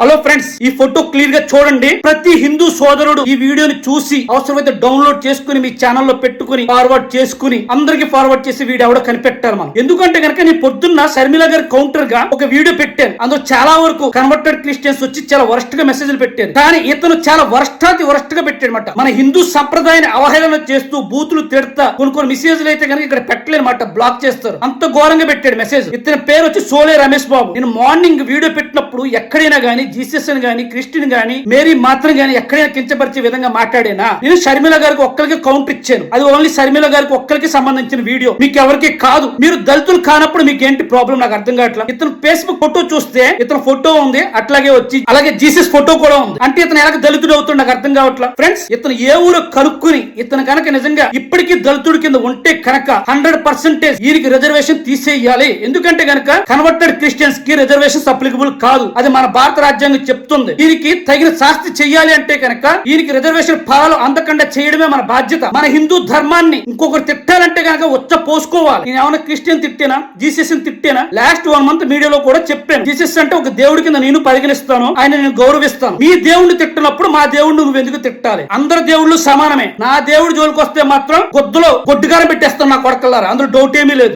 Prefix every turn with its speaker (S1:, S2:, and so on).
S1: Hello friends ఈ photo క్లియర్గా చూడండి. ప్రతి హిందూ సోదరుడు ఈ వీడియోని చూసి అవసరమైతే డౌన్లోడ్ చేసుకుని మీ ఛానల్లో పెట్టుకుని ఫార్వర్డ్ చేసుకుని అందరికి ఫార్వర్డ్ చేసి వీడియో ఎవడో కనిపెట్టారు మనం ఎందుకంటే కనుక నేను పొద్దున్న శర్మిల గారి కౌంటర్గా ఒక వీడియో పెట్టాను. అందులో చాలా వరకు కన్వర్టెడ్ క్రిస్టియన్స్ వచ్చి చాలా వరస్ట్గా మెసేజ్లు పెట్టారు. కానీ ఇతను చాలా వరస్టాతి వరస్ట్గా పెట్టాడనమాట మన హిందూ సంప్రదాయాన్ని అవహేళన చేస్తూ బూతులు తిడతా కొన్ని కొన్ని మెసేజ్లు అయితే కనుక ఇక్కడ పెట్టలేనమాట బ్లాక్ చేస్తారు. అంత ఘోరంగా పెట్టాడు మెసేజ్ ఇతని పేరు వచ్చి సోలే రమేష్ బాబు. నేను మార్నింగ్ వీడియో పెట్టినప్పుడు ఎక్కడైనా గానీ జీసస్ గాని క్రిస్టియన్ గాని మేరీ మాత్రం గాని ఎక్కడైనా కించపరిచే విధంగా మాట్లాడేనా నేను షర్మిల గారికి ఒక్కరికి కౌంటర్ ఇచ్చాను. అది ఓన్లీ షర్మిల గారికి ఒక్కరికి సంబంధించిన వీడియో. మీకు ఎవరికి కాదు. మీరు దళితులు కానప్పుడు మీకు ఏంటి ప్రాబ్లం నాకు అర్థం కావట్లేదు ఇతను ఫేస్బుక్ ఫోటో చూస్తే ఇతను ఫోటో ఉంది అట్లాగే వచ్చి అలాగే జీసస్ ఫోటో కూడా ఉంది. అంటే ఇతను ఎలా దళితుడు అవుతుంది నాకు అర్థం కావట్లేదు ఫ్రెండ్స్ ఇతను ఏ ఊరు కనుక్కుని ఇతను కనుక నిజంగా ఇప్పటికీ దళితుడి కింద ఉంటే కనుక హండ్రెడ్ పర్సెంటేజ్ వీరికి రిజర్వేషన్ తీసేయాలి. ఎందుకంటే కనుక కన్వర్టెడ్ క్రిస్టియన్స్కి రిజర్వేషన్ అప్లికబుల్ కాదు. అది మన భారత రాజ్యాంగం చెప్తుంది. దీనికి తగిన శాస్తి చెయ్యాలి అంటే కనుక దీనికి రిజర్వేషన్ ఫలాలు అందకుండా చేయడమే మన బాధ్యత. మన హిందూ ధర్మాన్ని ఇంకొకరు తిట్టాలంటే కనుక వచ్చ పోసుకోవాలి. నేను ఏమైనా క్రిస్టియన్ తిట్టానా? జీసస్ తిట్టేనా? లాస్ట్ వన్ మంత్ మీడియాలో కూడా చెప్పాను. జీసస్ అంటే ఒక దేవుడి కింద నేను పరిగణిస్తాను. ఆయన నేను గౌరవిస్తాను. మీ దేవుడిని తిట్టినప్పుడు మా దేవుడిని నువ్వు ఎందుకు తిట్టాలి? అందరు దేవుళ్ళు సమానమే. నా దేవుడి జోలికి వస్తే మాత్రం గొద్దులో గొడ్డుగారం పెట్టేస్తాను నా కొడకల్లారా. అందులో డౌట్ ఏమీ లేదు.